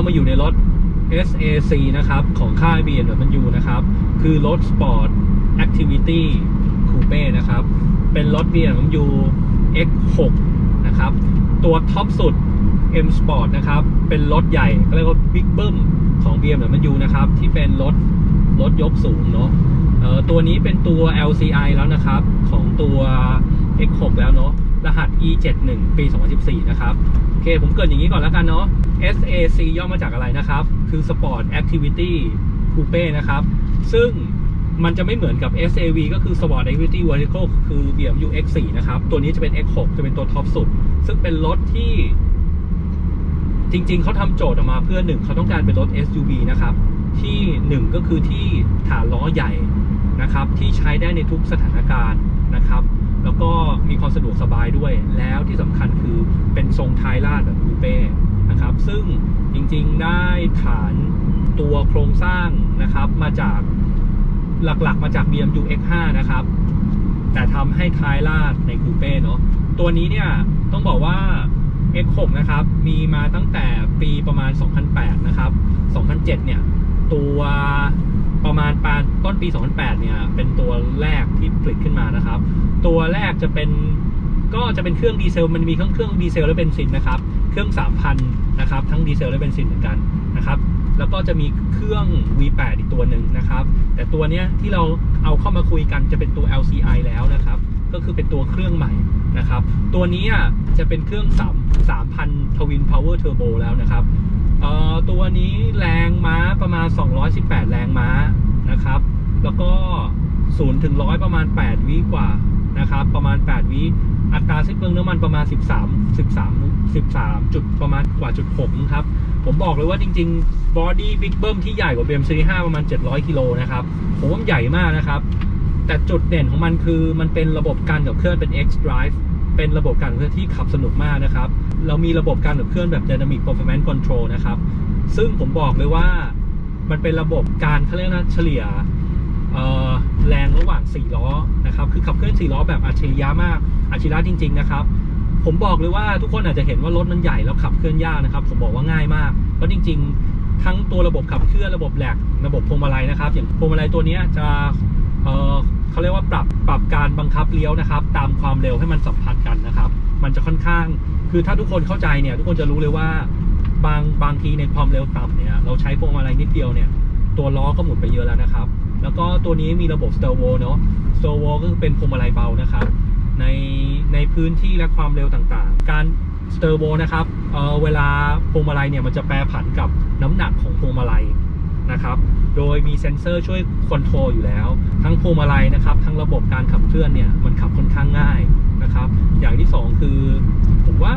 เรามาอยู่ในรถ SAC นะครับของค่าย BMW นะครับ คือรถ Sport Activity Coupe นะครับ เป็นรถ BMW X6 นะครับ ตัวท็อปสุด M Sport นะครับ เป็นรถใหญ่เรียกว่า Big b o m ของ BMW นะครับ ที่เป็นรถรถยกสูงเนาะตัวนี้เป็นตัว LCI แล้วนะครับ ของตัว X6 แล้วเนาะรหัส E71 ปี 2014 นะครับ เค ผมเกรินอย่างนี้ก่อนแล้วกันเนาะ SAC ย่อมาจากอะไรนะครับ คือ Sport Activity Coupe นะครับ ซึ่งมันจะไม่เหมือนกับ SAV ก็คือ Sport Activity Vertical คือ BMW X4 นะครับ ตัวนี้จะเป็น X6 จะเป็นตัวท็อปสุด ซึ่งเป็นรถที่จริง ๆ เขาทำโจทย์ออกมาเพื่อหนึ่งเขาต้องการเป็นรถ SUV นะครับ ที่หนึ่งก็คือที่ฐานล้อใหญ่นะครับ ที่ใช้ได้ในทุกสถานการณ์นะครับ แล้วก็มีความสะดวกสบายด้วย แล้วที่สำคัญคือเป็นทรงท้ายลาดแบบคูเป้นะครับ ซึ่งจริงๆได้ฐานตัวโครงสร้างนะครับ มาจากหลักๆ มาจาก BMW X5 นะครับ แต่ทำให้ท้ายลาดในคูเป้เนาะตัวนี้เนี่ยต้องบอกว่า X6 นะครับ มีมาตั้งแต่ปีประมาณ 2008 นะครับ 2007 เนี่ย ตัว ประมาณปานต้นปี 2008 เนี่ย เป็นตัวแรกที่ผลิตขึ้นมานะครับ ตัวแรกจะเป็นก็จะเป็นเครื่องดีเซล มันมีเครื่องเครื่องดีเซลและเบนซินนะครับ เครื่อง 3,000 นะครับ ทั้งดีเซลและเบนซินเหมือนกันนะครับ แล้วก็จะมีเครื่อง V8 อีกตัวหนึ่งนะครับ แต่ตัวเนี้ยที่เราเอาเข้ามาคุยกันจะเป็นตัว LCI แล้วนะครับ ก็คือเป็นตัวเครื่องใหม่นะครับ ตัวนี้จะเป็นเครื่อง3 3,000ทวินพาวเวอร์เทอร์โบแล้วนะครับ เอ่อตัวนี้แรงม้าประมาณ 218 แรงม้านะครับ แล้วก็0ถึง100 ประมาณ 8 วิกว่านะครับ ประมาณ 8 วิอัตราสิ้นเปลืองน้ำมันประมาณ 13 13 13 จุดประมาณกว่าจุด6ครับ ผมบอกเลยว่าจริงๆบอดี้บิ๊กเบิ้มที่ใหญ่กว่า BM Series 5ประมาณ 700 กิโลนะครับ ผมว่าใหญ่มากนะครับ แต่จุดเด่นของมันคือมันเป็นระบบการขับเคลื่อนเป็น X Drive เป็นระบบการเคลื่อนที่ขับสนุกมากนะครับ เรามีระบบการขับเคลื่อนแบบ Dynamic Performance Control นะครับ ซึ่งผมบอกเลยว่ามันเป็นระบบการเขาเรียกนะเฉลี่ยแรงระหว่าง 4 ล้อนะครับ คือขับเคลื่อน 4 ล้อแบบอัจฉริยะมาก อัจฉริยะจริง ๆ นะครับ ผมบอกเลยว่าทุกคนอาจจะเห็นว่ารถมันใหญ่แล้วขับเคลื่อนยากนะครับ ผมบอกว่าง่ายมาก เพราะจริง ๆ ทั้งตัวระบบขับเคลื่อนระบบแหลกระบบพวงมาลัยนะครับ อย่างพวงมาลัยตัวนี้จะเเขาเรียกว่าปรับปรับการบังคับเลี้ยวนะครับ ตามความเร็วให้มันสัมพันธ์กันนะครับ มันจะค่อนข้าง คือถ้าทุกคนเข้าใจเนี่ย ทุกคนจะรู้เลยว่าบางบางทีในความเร็วต่ำเนี่ย เราใช้พวงมาลัยนิดเดียวเนี่ย ตัวล้อก็หมุนไปเยอะแล้วนะครับ แล้วก็ตัวนี้มีระบบ s t e r v o เนาะ s t e r v o ก็คือเป็นพวงมาลัยเบานะครับ ในในพื้นที่และความเร็วต่างๆ การ s t e r v o นะครับเอ่อเวลาพวงมาลัยเนี่ยมันจะแปรผันกับน้ำหนักของพวงมาลัยนะครับ โดยมีเซ็นเซอร์ช่วยคอนโทรลอยู่แล้ว ทั้งพวงมาลัยนะครับ ทั้งระบบการขับเคลื่อนเนี่ย มันขับค่อนข้างง่าย นะครับ อย่างที่สองคือ ผมว่า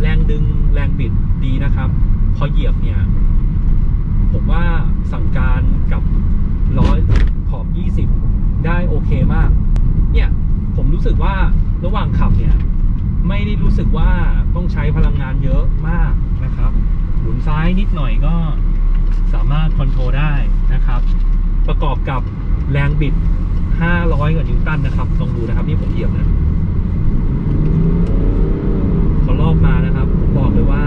แรงดึงแรงบิดดีนะครับ พอเหยียบเนี่ย ผมว่าสั่งการกับร้อยขอบ 20 ได้โอเคมาก เนี่ย ผมรู้สึกว่าระหว่างขับเนี่ย ไม่ได้รู้สึกว่าต้องใช้พลังงานเยอะมากนะครับ หมุนซ้ายนิดหน่อยก็สามารถคอนโทรลได้นะครับ ประกอบกับแรงบิด 500กว่านิวตันนะครับลองดูนะครับ นี่ผมเหยียบนะเขา รอบมานะครับผมบอกเลยว่า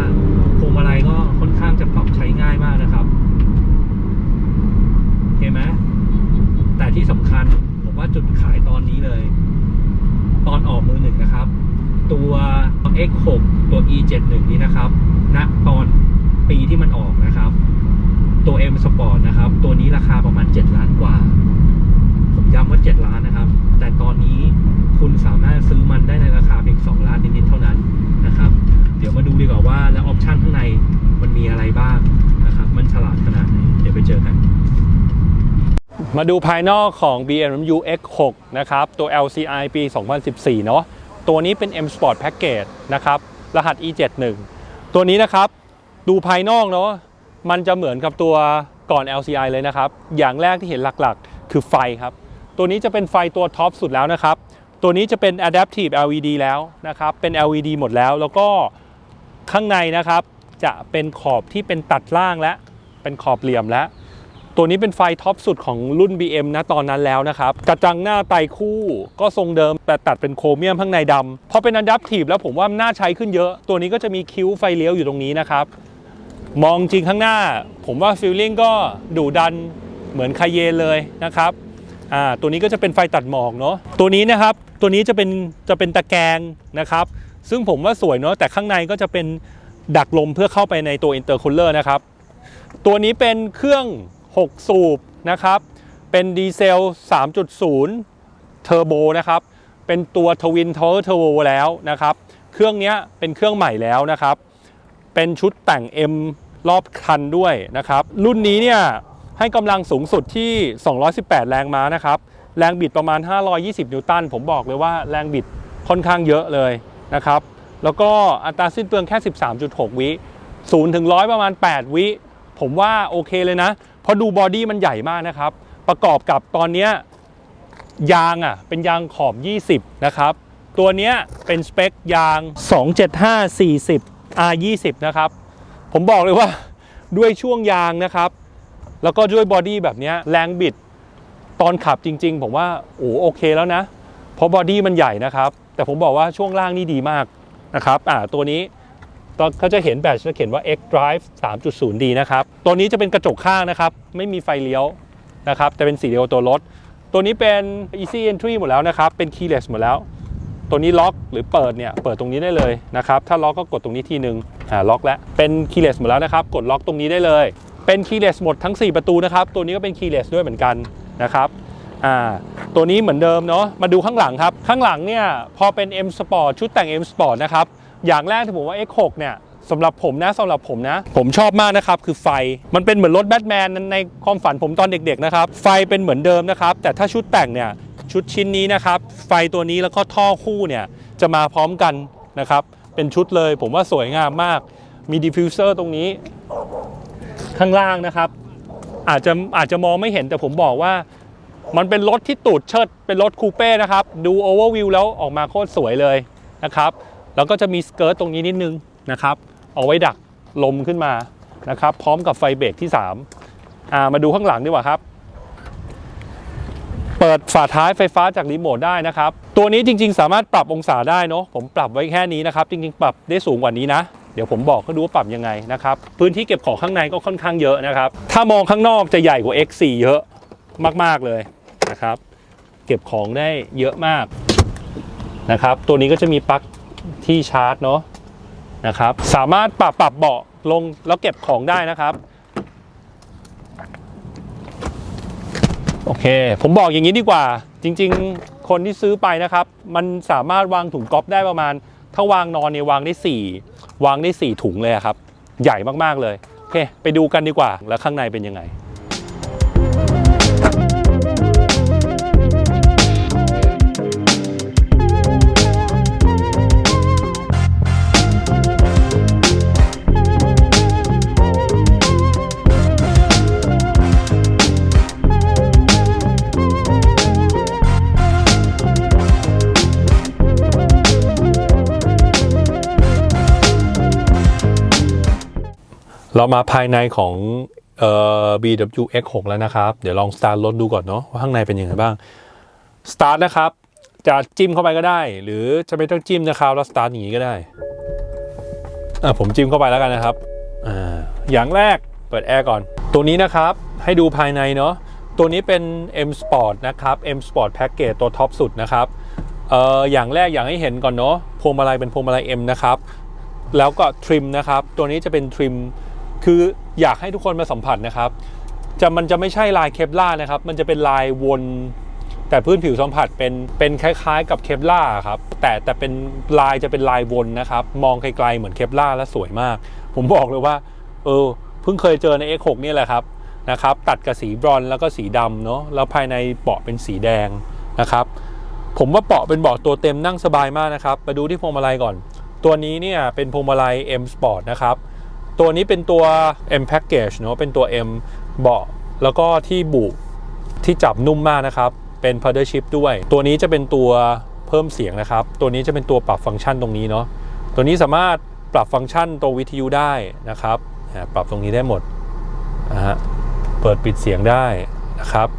พวงมาลัยก็ค่อนข้างจะปรับใช้ง่ายมากนะครับโอเคไหมแต่ที่สำคัญผมว่าจุดขายตอนนี้เลย ตอนออกมือหนึ่งนะครับ ตัว X6 ตัว E71 นี้นะครับณตอนปีที่มันออกนะครับ ตัว M Sport นะครับ ตัวนี้ราคาประมาณ 7 ล้านกว่า ผมย้ำว่า 7 ล้านนะครับ แต่ตอนนี้ คุณสามารถซื้อมันได้ในราคาเพียง2ล้านนิดๆเท่านั้นนะครับ เดี๋ยวมาดูดีกว่าว่าแล้วออปชันข้างในมันมีอะไรบ้างนะครับ มันฉลาดขนาดไหนเดี๋ยวไปเจอกัน มาดูภายนอกของ BMW X6 นะครับ ตัว LCI ปี 2014 เนาะตัวนี้เป็น M Sport Package นะครับ รหัส E71 ตัวนี้นะครับดูภายนอกเนาะมันจะเหมือนกับตัวก่อน LCI เลยนะครับ อย่างแรกที่เห็นหลักๆ คือไฟครับ ตัวนี้จะเป็นไฟตัวท็อปสุดแล้วนะครับ ตัวนี้จะเป็น Adaptive LED แล้วนะครับ เป็น LED หมดแล้ว แล้วก็ข้างในนะครับจะเป็นขอบที่เป็นตัดล่างและเป็นขอบเหลี่ยมและตัวนี้เป็นไฟท็อปสุดของรุ่น BM นะตอนนั้นแล้วนะครับ กระจังหน้าไตคู่ก็ทรงเดิม แต่ตัดเป็นโครเมียมข้างในดำพอเป็นอันดับทีบแล้วผมว่าน่าใช้ขึ้นเยอะ ตัวนี้ก็จะมีคิ้วไฟเลี้ยวอยู่ตรงนี้นะครับ มองจริงข้างหน้า ผมว่าฟีลลิ่งก็ดุดันเหมือนคาเยเลยนะครับ อ่าตัวนี้ก็จะเป็นไฟตัดหมอกเนาะตัวนี้นะครับตัวนี้จะเป็นจะเป็นตะแกรงนะครับ ซึ่งผมว่าสวยเนาะแต่ข้างในก็จะเป็นดักลมเพื่อเข้าไปในตัวอินเตอร์คูลเลอร์นะครับ ตัวนี้เป็นเครื่อง 6 สูบนะครับ เป็นดีเซล 3.0 เทอร์โบนะครับ เป็นตัวทวินทอร์เทอร์โบแล้วนะครับ เครื่องนี้เป็นเครื่องใหม่แล้วนะครับ เป็นชุดแต่ง M รอบคันด้วยนะครับ รุ่นนี้เนี่ย ให้กำลังสูงสุดที่ 218 แรงม้านะครับ แรงบิดประมาณ 520 นิวตัน ผมบอกเลยว่าแรงบิดค่อนข้างเยอะเลยนะครับ แล้วก็อัตราสิ้นเปลืองแค่ 13.6 วิ0ถึง100 ประมาณ 8 วิ ผมว่าโอเคเลยนะ เพราะดูบอดี้มันใหญ่มากนะครับ ประกอบกับตอนนี้ยางอะเป็นยางขอบ 20 นะครับ ตัวนี้เป็นสเปคยาง 275 40 R20 นะครับ ผมบอกเลยว่าด้วยช่วงยางนะครับ แล้วก็ด้วยบอดี้แบบนี้แรงบิดตอนขับจริง ๆ ผมว่าโอ้โอเคแล้วนะ เพราะบอดี้มันใหญ่นะครับ แต่ผมบอกว่าช่วงล่างนี่ดีมากนะครับอ่าตัวนี้ตอนเขาจะเห็นแบตจะเขียนว่า X Drive 3.0D นะครับ ตัวนี้จะเป็นกระจกข้างนะครับ ไม่มีไฟเลี้ยวนะครับ แต่เป็นสีเดียวตัวรถ ตัวนี้เป็น Easy Entry หมดแล้วนะครับ เป็น Keyless หมดแล้ว ตัวนี้ล็อกหรือเปิดเนี่ย เปิดตรงนี้ได้เลยนะครับ ถ้าล็อกก็กดตรงนี้ทีนึงอ่าล็อกแล้ว เป็น keyless หมดแล้วนะครับ กดล็อกตรงนี้ได้เลย เป็น keyless หมดทั้ง 4 ประตูนะครับ ตัวนี้ก็เป็น keyless ด้วยเหมือนกันนะครับอ่าตัวนี้เหมือนเดิมเนาะมาดูข้างหลังครับ ข้างหลังเนี่ยพอเป็น M Sport ชุดแต่ง M Sport นะครับ อย่างแรกที่ผมว่า X6 เนี่ยสำหรับผมนะสำหรับผมนะ ผมชอบมากนะครับคือไฟมันเป็นเหมือนรถแบทแมนในความฝันผมตอนเด็กๆนะครับไฟเป็นเหมือนเดิมนะครับ แต่ถ้าชุดแต่งเนี่ยชุดชิ้นนี้นะครับ ไฟตัวนี้แล้วก็ท่อคู่เนี่ยจะมาพร้อมกันนะครับ เป็นชุดเลยผมว่าสวยงามมากมีดิฟฟิวเซอร์ตรงนี้ ข้างล่างนะครับ อาจจะอาจจะมองไม่เห็นแต่ผมบอกว่า มันเป็นรถที่ตูดเชิดเป็นรถคูเป้นะครับ ดูโอเวอร์วิวแล้วออกมาโคตรสวยเลยนะครับ แล้วก็จะมีสเกิร์ตตรงนี้นิดนึงนะครับ เอาไว้ดักลมขึ้นมานะครับ พร้อมกับไฟเบรกที่3อ่ามาดูข้างหลังดีกว่าครับ เปิดฝาท้ายไฟฟ้าจากรีโมทได้นะครับ ตัวนี้จริง ๆ สามารถปรับองศาได้เนาะผมปรับไว้แค่นี้นะครับ จริง ๆ ปรับได้สูงกว่านี้นะ เดี๋ยวผมบอกก็ดูว่าปรับยังไงนะครับ พื้นที่เก็บของข้างในก็ค่อนข้างเยอะนะครับ ถ้ามองข้างนอกจะใหญ่กว่า X4 เยอะมากๆเลยนะครับ เก็บของได้เยอะมากนะครับ ตัวนี้ก็จะมีปลั๊กที่ชาร์จเนาะนะครับ สามารถปรับปรับเบาะลงแล้วเก็บของได้นะครับโอเค ผมบอกอย่างนี้ดีกว่า จริง ๆ คนที่ซื้อไปนะครับ มันสามารถวางถุงก๊อฟได้ประมาณ ถ้าวางนอนเนี่ยวางได้ 4 วางได้ 4 ถุงเลยครับ ใหญ่มากๆเลย โอเค ไปดูกันดีกว่า แล้วข้างในเป็นยังไง เรามาภายในของเอ่อ BW X6 แล้วนะครับ เดี๋ยวลองสตาร์ทรถดูก่อนเนาะว่าข้างในเป็นยังไงบ้างสตาร์ทนะครับ จะจิ้มเข้าไปก็ได้ หรือจะไม่ต้องจิ้มนะครับแล้วสตาร์ทอย่างนี้ก็ได้อะผมจิ้มเข้าไปแล้วกันนะครับอ่าอย่างแรกเปิดแอร์ก่อน ตัวนี้นะครับให้ดูภายในเนาะตัวนี้เป็น M Sport นะครับ M Sport Package ตัวท็อปสุดนะครับเอ่ออย่างแรกอย่างให้เห็นก่อนเนาะพวงมาลัยเป็นพวงมาลัย M นะครับแล้วก็ทริมนะครับ ตัวนี้จะเป็นทริม คืออยากให้ทุกคนมาสัมผัสนะครับ จะมันจะไม่ใช่ลายเคปล่านะครับ มันจะเป็นลายวนแต่พื้นผิวสัมผัสเป็นเป็นคล้ายๆ กับเคปล่าครับแต่แต่เป็นลายจะเป็นลายวนนะครับ มองไกลๆเหมือนเคปล่าและสวยมาก ผมบอกเลยว่า เออเพิ่งเคยเจอใน X6 นี่แหละครับนะครับ ตัดกับสีบรอนแล้วก็สีดำเนาะแล้วภายในเบาะเป็นสีแดงนะครับ ผมว่าเบาะเป็นเบาะตัวเต็มนั่งสบายมากนะครับ มาดูที่พวงมาลัยก่อน ตัวนี้เนี่ยเป็นพวงมาลัย M Sport นะครับ ตัวนี้เป็นตัว M Package เนอะเป็นตัว M เบาะแล้วก็ที่บุที่จับนุ่มมากนะครับ เป็น Paddle Shift ด้วย ตัวนี้จะเป็นตัวเพิ่มเสียงนะครับ ตัวนี้จะเป็นตัวปรับฟังก์ชันตรงนี้เนาะตัวนี้สามารถปรับฟังก์ชันตัววิทยุได้นะครับ ปรับตรงนี้ได้หมดนะฮะเปิดปิดเสียงได้นะครับ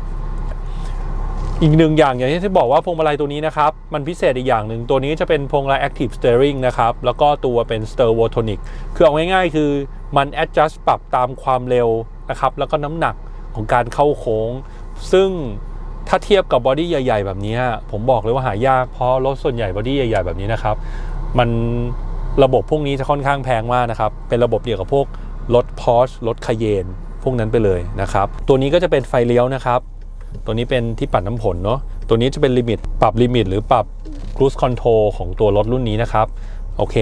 อีกหนึ่งอย่างอย่างที่บอกว่าพวงมาลัยตัวนี้นะครับ มันพิเศษอีกอย่างหนึ่งตัวนี้จะเป็นพวงมาลัย Active Steering นะครับ แล้วก็ตัวเป็น Servotonic คือเอาง่ายๆ คือมัน adjust ปรับตามความเร็วนะครับ แล้วก็น้ำหนักของการเข้าโค้ง ซึ่งถ้าเทียบกับบอดี้ใหญ่ๆ แบบนี้ ผมบอกเลยว่าหายาก เพราะรถส่วนใหญ่บอดี้ใหญ่ ๆ แบบนี้นะครับ มันระบบพวกนี้จะค่อนข้างแพงมากนะครับ เป็นระบบเดียวกับพวกรถ Porsche รถคาเยนพวกนั้นไปเลยนะครับ ตัวนี้ก็จะเป็นไฟเลี้ยวนะครับ ตัวนี้เป็นที่ปัดน้ำผลเนาะตัวนี้จะเป็นลิมิตปรับลิมิต หรือปรับ cruise control ของตัวรถรุ่นนี้นะครับ โอเค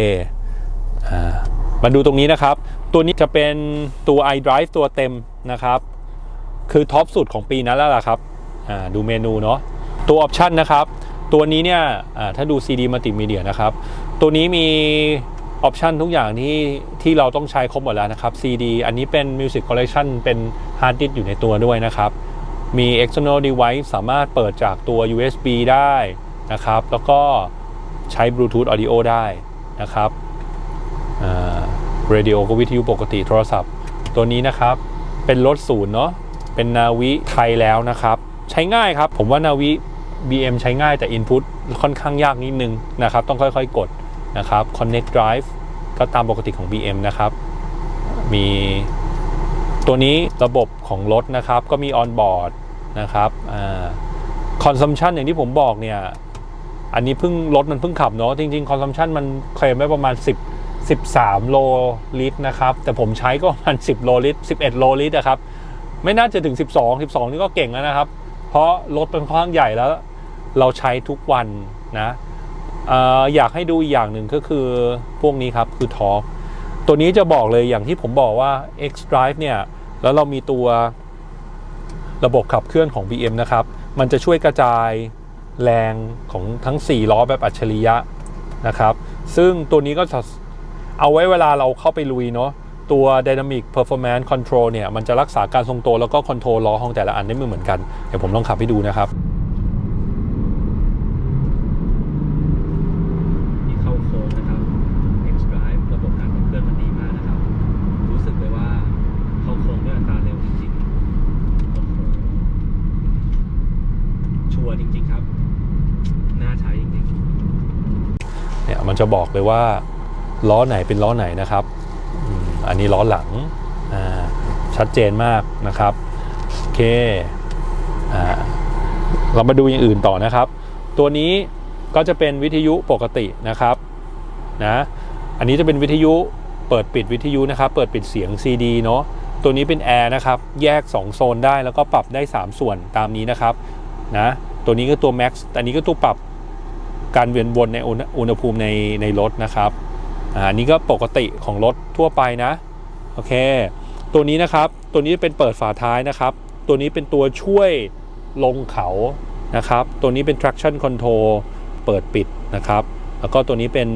อ่ามาดูตรงนี้นะครับ ตัวนี้จะเป็นตัว iDrive ตัวเต็มนะครับ คือท็อปสุดของปีนั้นแล้วล่ะครับอ่าดูเมนูเนาะตัวออปชันนะครับ ตัวนี้เนี่ยอ่าถ้าดู CD Multimedia นะครับ ตัวนี้มีออปชันทุกอย่างที่ที่เราต้องใช้ครบหมดแล้วนะครับ CD อันนี้เป็น Music Collection เป็น Hard Disk อยู่ในตัวด้วยนะครับ มี external device สามารถเปิดจากตัว USB ได้นะครับ แล้วก็ใช้ Bluetooth Audio ได้นะครับ radio ก็วิทยุปกติโทรศัพท์ ตัวนี้นะครับ เป็นรถศูนย์เนาะ เป็นนาวิไทยแล้วนะครับ ใช้ง่ายครับ ผมว่านาวิ BM ใช้ง่ายแต่ Input ค่อนข้างยากนิดนึงนะครับ ต้องค่อยๆกดนะครับ Connect Drive ก็ตามปกติของ BM นะครับ มีตัวนี้ระบบของรถนะครับ ก็มีออ นะครับคอนซัมชันอย่างที่ผมบอกเนี่ยอันนี้เพิ่งรถมันเพิ่งขับเนาะจริงๆคอนซัมชันมันเคลมไว้ประมาณ 10 13 โลลิตรนะครับ แต่ผมใช้ก็ประมาณ 10 โลลิตร 11 โลลิตรนะครับ ไม่น่าจะถึง 12 12 นี่ก็เก่งแล้วนะครับ เพราะรถเป็นค่อนข้างใหญ่แล้ว เราใช้ทุกวันนะอออยากให้ดูอีกอย่างหนึ่งก็คือพวกนี้ครับคือทอร์กตัวนี้จะบอกเลยอย่างที่ผมบอกว่า X Drive เนี่ย แล้วเรามีตัว ระบบขับเคลื่อนของ BM นะครับ มันจะช่วยกระจายแรงของทั้ง 4 ล้อแบบอัจฉริยะนะครับ ซึ่งตัวนี้ก็จะเอาไว้เวลาเราเข้าไปลุยเนาะตัว Dynamic Performance Control เนี่ย มันจะรักษาการทรงตัวแล้วก็คอนโทรลล้อของแต่ละอันได้ไม่เหมือนกัน เดี๋ยวผมลองขับให้ดูนะครับ ที่เข้าโค้งนะครับ X Drive ระบบการขับเคลื่อนมันดีมากนะครับ รู้สึกเลยว่าเข้าโค้งด้วยอัตราเร็วจริงๆโอ้โหชัวร์จริง ๆครับ น่าใช้จริง เนี่ยมัน จะบอกเลยว่าล้อไหนเป็นล้อไหนนะครับ อันนี้ล้อหลังชัดเจนมากนะครับโอเคอ่าเรามาดูอย่างอื่นต่อนะครับ ตัวนี้ก็จะเป็นวิทยุปกตินะครับนะอันนี้จะเป็นวิทยุเปิดปิดวิทยุนะครับ เปิดปิดเสียง CD เนาะตัวนี้เป็นแอร์นะครับ แยก 2 โซนได้แล้วก็ปรับได้ 3 ส่วนตามนี้นะครับนะตัวนี้ก็ตัว Max อันนี้ก็ตัวปรับ การเวียนวนในอุณหภูมิในในรถนะครับอ่าอันนี้ก็ปกติของรถทั่วไปนะโอเค ตัวนี้นะครับตัวนี้เป็นเปิดฝาท้ายนะครับ ตัวนี้เป็นตัวช่วยลงเขานะครับ ตัวนี้เป็น traction control เปิดปิดนะครับ แล้วก็ตัวนี้เป็น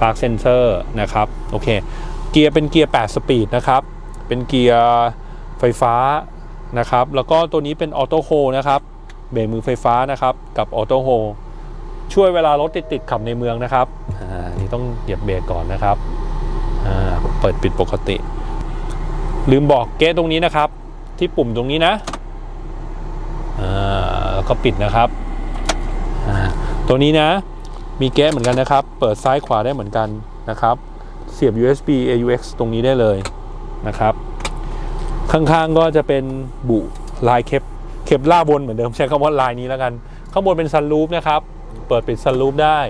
park sensor นะครับโอเคเกียร์เป็นเกียร์ 8 สปีดนะครับ เป็นเกียร์ไฟฟ้านะครับ แล้วก็ตัวนี้เป็นออโต้โฮนะครับเบรกมือไฟฟ้านะครับ กับออโต้โฮ ช่วยเวลารถติดติดๆขับในเมืองนะครับอ่านี่ต้องเหยียบเบรกก่อนนะครับอ่าเปิดปิดปกติ ลืมบอกเกตตรงนี้นะครับ ที่ปุ่มตรงนี้นะอ่าแล้วก็ปิดนะครับอ่าตัวนี้นะมีเกตเหมือนกันนะครับ เปิดซ้ายขวาได้เหมือนกันนะครับ เสียบ USB AUX ตรงนี้ได้เลยนะครับ ข้างๆก็จะเป็นบุลายเคปเคปล่าบนเหมือนเดิมใช้คำว่าลายนี้แล้วกัน ข้างบนเป็นซันรูฟนะครับ เปิดปิดซันรูฟได้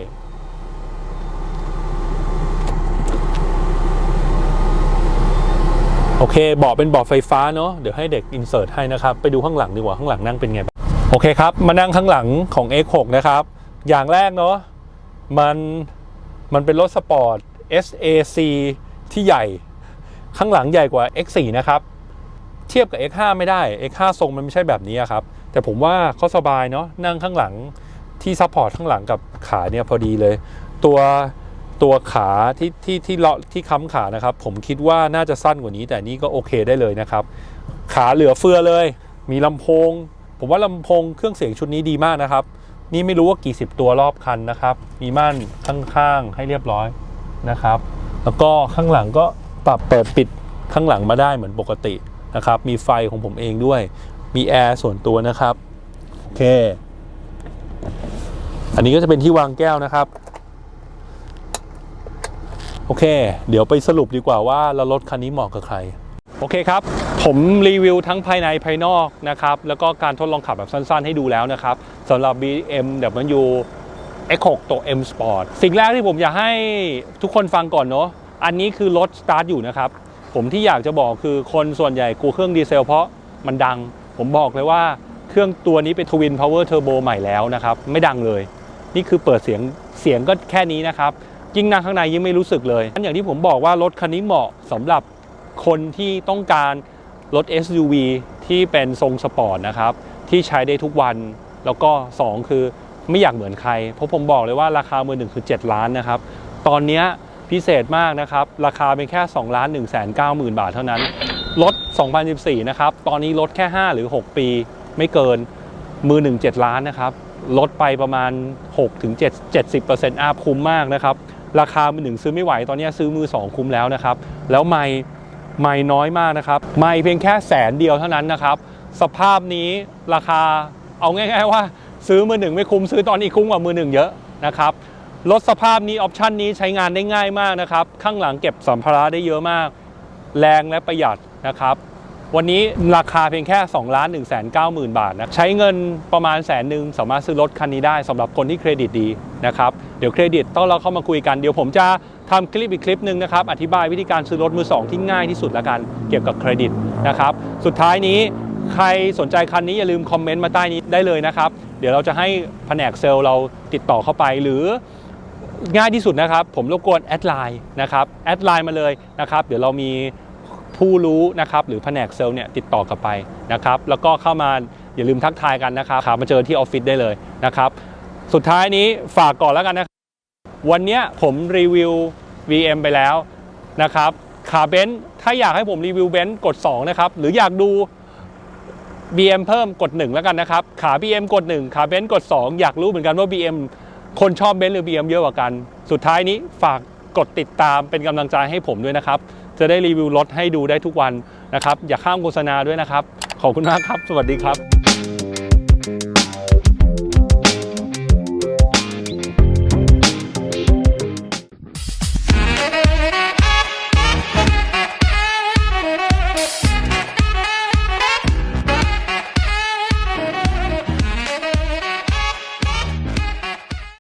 โอเคเบาะเป็นเบาะไฟฟ้าเนาะเดี๋ยวให้เด็กอินเสิร์ตให้นะครับ ไปดูข้างหลังดีกว่าข้างหลังนั่งเป็นไงบ้างโอเคครับ มานั่งข้างหลังของ X6 นะครับ อย่างแรกเนาะมันมันเป็นรถสปอร์ต SAC ที่ใหญ่ ข้างหลังใหญ่กว่า X4 นะครับเทียบกับ X5 ไม่ได้ X5 ทรงมันไม่ใช่แบบนี้ครับ แต่ผมว่าเขาสบายเนาะนั่งข้างหลัง ที่ซัพพอร์ตข้างหลังกับขาเนี่ยพอดีเลย ตัวตัวขาที่ที่ที่เลาะที่ค้ำขานะครับ ผมคิดว่าน่าจะสั้นกว่านี้ แต่นี่ก็โอเคได้เลยนะครับ ขาเหลือเฟือเลย มีลำโพง ผมว่าลำโพงเครื่องเสียงชุดนี้ดีมากนะครับ นี่ไม่รู้ว่ากี่สิบตัวรอบคันนะครับ มีม่านข้างๆให้เรียบร้อยนะครับ แล้วก็ข้างหลังก็ปรับเปิดปิดข้างหลังมาได้เหมือนปกตินะครับ มีไฟของผมเองด้วย มีแอร์ส่วนตัวนะครับ โอเค อันนี้ก็จะเป็นที่วางแก้วนะครับ โอเค เดี๋ยวไปสรุปดีกว่าว่าลรถคันนี้เหมาะกับใคร โอเคครับ ผมรีวิวทั้งภายในภายนอกนะครับ แล้วก็การทดลองขับแบบสั้นๆ ให้ดูแล้วนะครับสำหรับ BMW X6 ตัว M Sport สิ่งแรกที่ผมอยากให้ทุกคนฟังก่อนเนาะอันนี้คือรถสตาร์ทอยู่นะครับ ผมที่อยากจะบอกคือคนส่วนใหญ่กลัวเครื่องดีเซลเพราะมันดัง ผมบอกเลยว่าเครื่องตัวนี้เป็น Twin Power Turbo ใหม่แล้วนะครับ ไม่ดังเลย นี่คือเปิดเสียงเสียงก็แค่นี้นะครับยิ่งนั่งข้างในยิ่งไม่รู้สึกเลยอย่างที่ผมบอกว่ารถคันนี้เหมาะสำหรับคนที่ต้องการรถ SUV ที่เป็นทรงสปอร์ตนะครับที่ใช้ได้ทุกวัน แล้วก็ 2 คือไม่อยากเหมือนใคร เพราะผมบอกเลยว่าราคามือหนึ่งคือ 7 ล้านนะครับ ตอนนี้พิเศษมากนะครับ ราคาเป็นแค่2ล้าน1 9 0 0 0 0 บาทเท่านั้นรถ2014 นะครับ ตอนนี้ลดแค่ 5 หรือ 6 ปีไม่เกินมือหนึ่ง7ล้านนะครับ ลดไปประมาณ 6-70%อาคุ้มมากนะครับ ราคามือหนึ่งซื้อไม่ไหวตอนนี้ซื้อมือ 2 คุ้มแล้วนะครับ แล้วไม่ไม่น้อยมากนะครับ ไม่เพียงแค่แสนเดียวเท่านั้นนะครับ สภาพนี้ราคาเอาง่ายๆว่า ซื้อมือหนึ่งไม่คุ้มซื้อตอนนี้คุ้มกว่ามือหนึ่งเยอะนะครับรถสภาพนี้ออปชันนี้ใช้งานได้ง่ายมากนะครับ ข้างหลังเก็บสัมภาระได้เยอะมาก แรงและประหยัดนะครับ วันนี้ราคาเพียงแค่2ล้าน1 9 0 0 0 0 บาทนะใช้เงินประมาณแสนหนึ่งสามารถซื้อรถคันนี้ได้สำหรับคนที่เครดิตดีนะครับเดี๋ยวเครดิตต้องเราเข้ามาคุยกันเดี๋ยวผมจะทำคลิปอีกคลิปหนึ่งนะครับอธิบายวิธีการซื้อรถมือสองที่ง่ายที่สุดละกันเกี่ยวกับเครดิตนะครับสุดท้ายนี้ใครสนใจคันนี้อย่าลืมคอมเมนต์มาใต้นี้ได้เลยนะครับเดี๋ยวเราจะให้แผนกเซลล์เราติดต่อเข้าไปหรือง่ายที่สุดนะครับ ผมรบกวนแอดไลน์นะครับแอดไลน์มาเลยนะครับ เดี๋ยวเรามี ผู้รู้นะครับหรือแผนกเซลล์เนี่ยติดต่อกลับไปนะครับแล้วก็เข้ามาอย่าลืมทักทายกันนะครับมาเจอที่ออฟฟิศได้เลยนะครับสุดท้ายนี้ฝากก่อนแล้วกันนะครับวันนี้ผมรีวิว VM ไปแล้วนะครับขาเบนซ์ถ้าอยากให้ผมรีวิวเบนซ์กด 2 นะครับ หรืออยากดู BM เพิ่มกด 1 แล้วกันนะครับ ขา BM กด 1 ขาเบนซ์กด 2 อยากรู้เหมือนกันว่า BM คนชอบเบนซ์หรือ BM เยอะกว่ากัน สุดท้ายนี้ฝากกดติดตามเป็นกำลังใจให้ผมด้วยนะครับ จะได้รีวิวรถให้ดูได้ทุกวันนะครับ อย่าข้ามโฆษณาด้วยนะครับ ขอบคุณมากครับ สวัสดีครับ